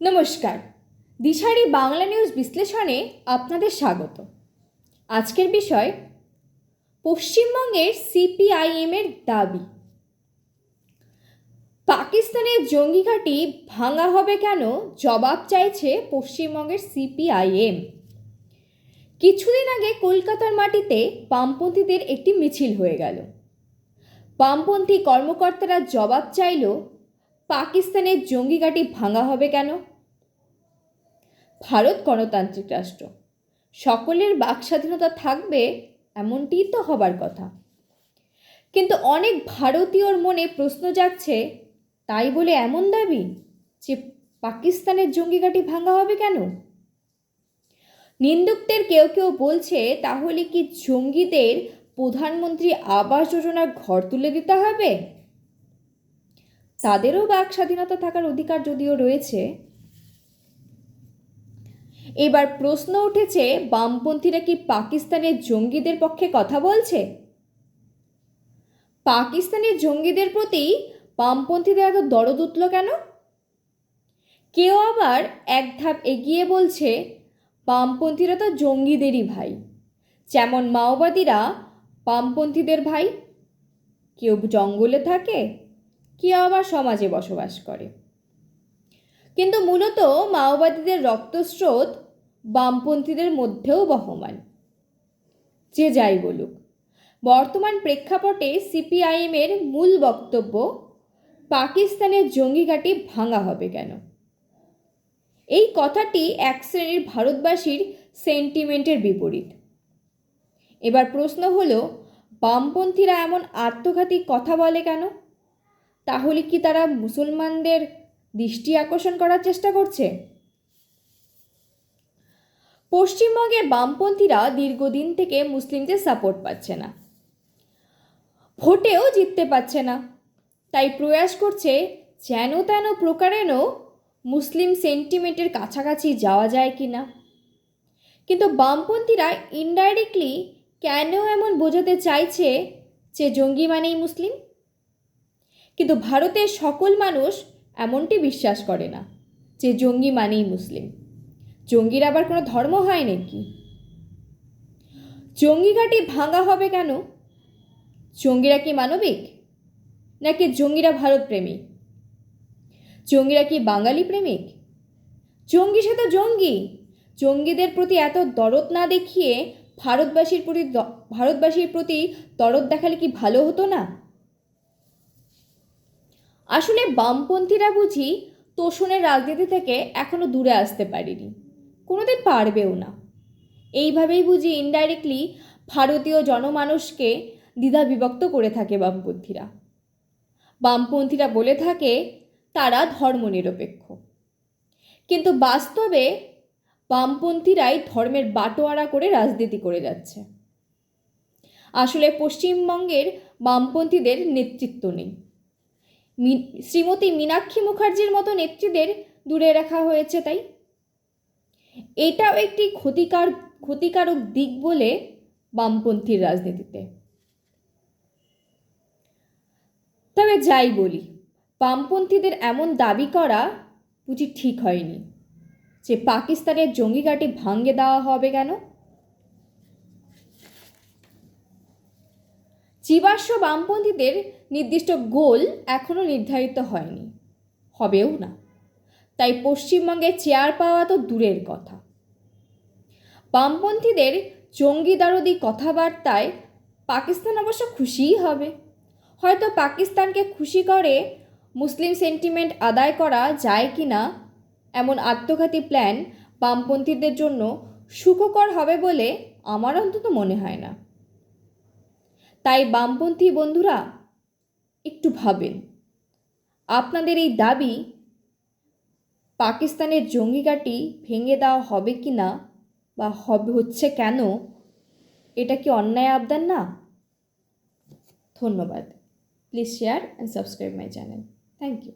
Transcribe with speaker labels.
Speaker 1: নমস্কার। দিশারি বাংলা নিউজ বিশ্লেষণে আপনাদের স্বাগত। আজকের বিষয়, পশ্চিমবঙ্গের সিপিআইএমের দাবি। পাকিস্তানের জঙ্গি ঘাঁটি ভাঙা হবে কেন? জবাব চাইছে পশ্চিমবঙ্গের সিপিআইএম। কিছুদিন আগে কলকাতার মাটিতে বামপন্থীদের একটি মিছিল হয়ে গেল। বামপন্থী কর্মকর্তারা জবাব চাইল পাকিস্তানের জঙ্গি ঘাঁটি ভাঙা হবে কেন? ভারত গণতান্ত্রিক রাষ্ট্র। সকলের বাক স্বাধীনতা থাকবে এমনটিই তো হবার কথা। কিন্তু অনেক ভারতীয়র মনে প্রশ্ন জাগছে, তাই বলে এমন দাবি যে পাকিস্তানের জঙ্গি ঘাঁটি ভাঙা হবে কেন? নিন্দুকদের কেউ কেউ বলছে, তাহলে কি জঙ্গিদের প্রধানমন্ত্রী আবাস যোজনার ঘর তুলে দিতে হবে? তাদেরও বাক স্বাধীনতা থাকার অধিকার যদিও রয়েছে, এবার প্রশ্ন উঠেছে, বামপন্থীরা কি পাকিস্তানের জঙ্গিদের পক্ষে কথা বলছে? পাকিস্তানের জঙ্গিদের প্রতি বামপন্থীদের এত দরদ উঠল কেন? কেউ আবার এক ধাপ এগিয়ে বলছে, বামপন্থীরা তো জঙ্গিদেরই ভাই। যেমন মাওবাদীরা বামপন্থীদের ভাই। কেউ জঙ্গলে থাকে কেউ আবার সমাজে বসবাস করে? কিন্তু মূলত মাওবাদীদের রক্তস্রোত বামপন্থীদের মধ্যেও বহমান। যে যাই বলুক, বর্তমান প্রেক্ষাপটে সিপিআইএমের মূল বক্তব্য, পাকিস্তানের জঙ্গি ঘাঁটি ভাঙা হবে কেন? এই কথাটি এক শ্রেণির ভারতবাসীর সেন্টিমেন্টের বিপরীত। এবার প্রশ্ন হলো, বামপন্থীরা এমন আত্মঘাতী কথা বলে কেন? তাহলে কি তারা মুসলমানদের দৃষ্টি আকর্ষণ করার চেষ্টা করছে? পশ্চিমবঙ্গের বামপন্থীরা দীর্ঘদিন থেকে মুসলিমদের সাপোর্ট পাচ্ছে না। ভোটেও জিততে পারছে না। তাই প্রয়াস করছে যেন তেন প্রকারেণও মুসলিম সেন্টিমেন্টের কাছাকাছি যাওয়া যায় কি না। কিন্তু বামপন্থীরা ইনডাইরেক্টলি কেন এমন বোঝাতে চাইছে যে জঙ্গি মানেই মুসলিম? কিন্তু ভারতের সকল মানুষ এমনটি বিশ্বাস করে না যে জঙ্গি মানেই মুসলিম। জঙ্গির আবার কোনো ধর্ম হয় নাকি? জঙ্গি ঘাঁটি ভাঙা হবে কেন? জঙ্গিরা কি মানবিক? নাকি জঙ্গিরা ভারত প্রেমিক? জঙ্গিরা কি বাঙালি প্রেমিক? জঙ্গি সে তো জঙ্গি। জঙ্গিদের প্রতি এত দরদ না দেখিয়ে ভারতবাসীর প্রতি ভারতবাসীর প্রতি দরদ দেখালে কি ভালো হতো না? আসলে বামপন্থীরা বুঝি তোষণের রাজনীতি থেকে এখনও দূরে আসতে পারেনি। কোনোদিন পারবেও না। এইভাবেই বুঝি ইনডাইরেক্টলি ভারতীয় জনমানুষকে দ্বিধা বিভক্ত করে থাকে বামপন্থীরা। বামপন্থীরা বলে থাকে, তারা ধর্মনিরপেক্ষ। কিন্তু বাস্তবে বামপন্থীরাই ধর্মের বাটোয়ারা করে রাজনীতি করে যাচ্ছে। আসলে পশ্চিমবঙ্গের বামপন্থীদের নেতৃত্ব নেই। শ্রীমতী মীনাক্ষী মুখার্জির মতো নেত্রীদের দূরে রাখা হয়েছে তাই। এটাও একটি ক্ষতিকার ক্ষতিকারক দিক বলে বামপন্থীর রাজনীতিতে। তবে যাই বলি, বামপন্থীদের এমন দাবি করা বুঝি ঠিক হয়নি যে পাকিস্তানের জঙ্গি ঘাঁটি ভাঙ্গে দেওয়া হবে কেন? জীবাশ্ম বামপন্থীদের নির্দিষ্ট গোল এখনও নির্ধারিত হয়নি। হবেও না। তাই পশ্চিমবঙ্গে চেয়ার পাওয়া তো দূরের কথা। বামপন্থীদের জঙ্গিদারদি কথাবার্তায় পাকিস্তান অবশ্য খুশিই হবে। হয়তো পাকিস্তানকে খুশি করে মুসলিম সেন্টিমেন্ট আদায় করা যায় কি না এমন আত্মঘাতী প্ল্যান বামপন্থীদের জন্য সুখকর হবে বলে আমার অন্তত মনে হয় না। তাই বামপন্থী বন্ধুরা, একটু ভাবেন। আপনাদের এই দাবি, পাকিস্তানের জঙ্গি ঘাঁটি ভেঙে দেওয়া হবে কি না বা হবে হচ্ছে কেন, এটা কি অন্যায় আবদার না? ধন্যবাদ। Please share and subscribe my channel thank you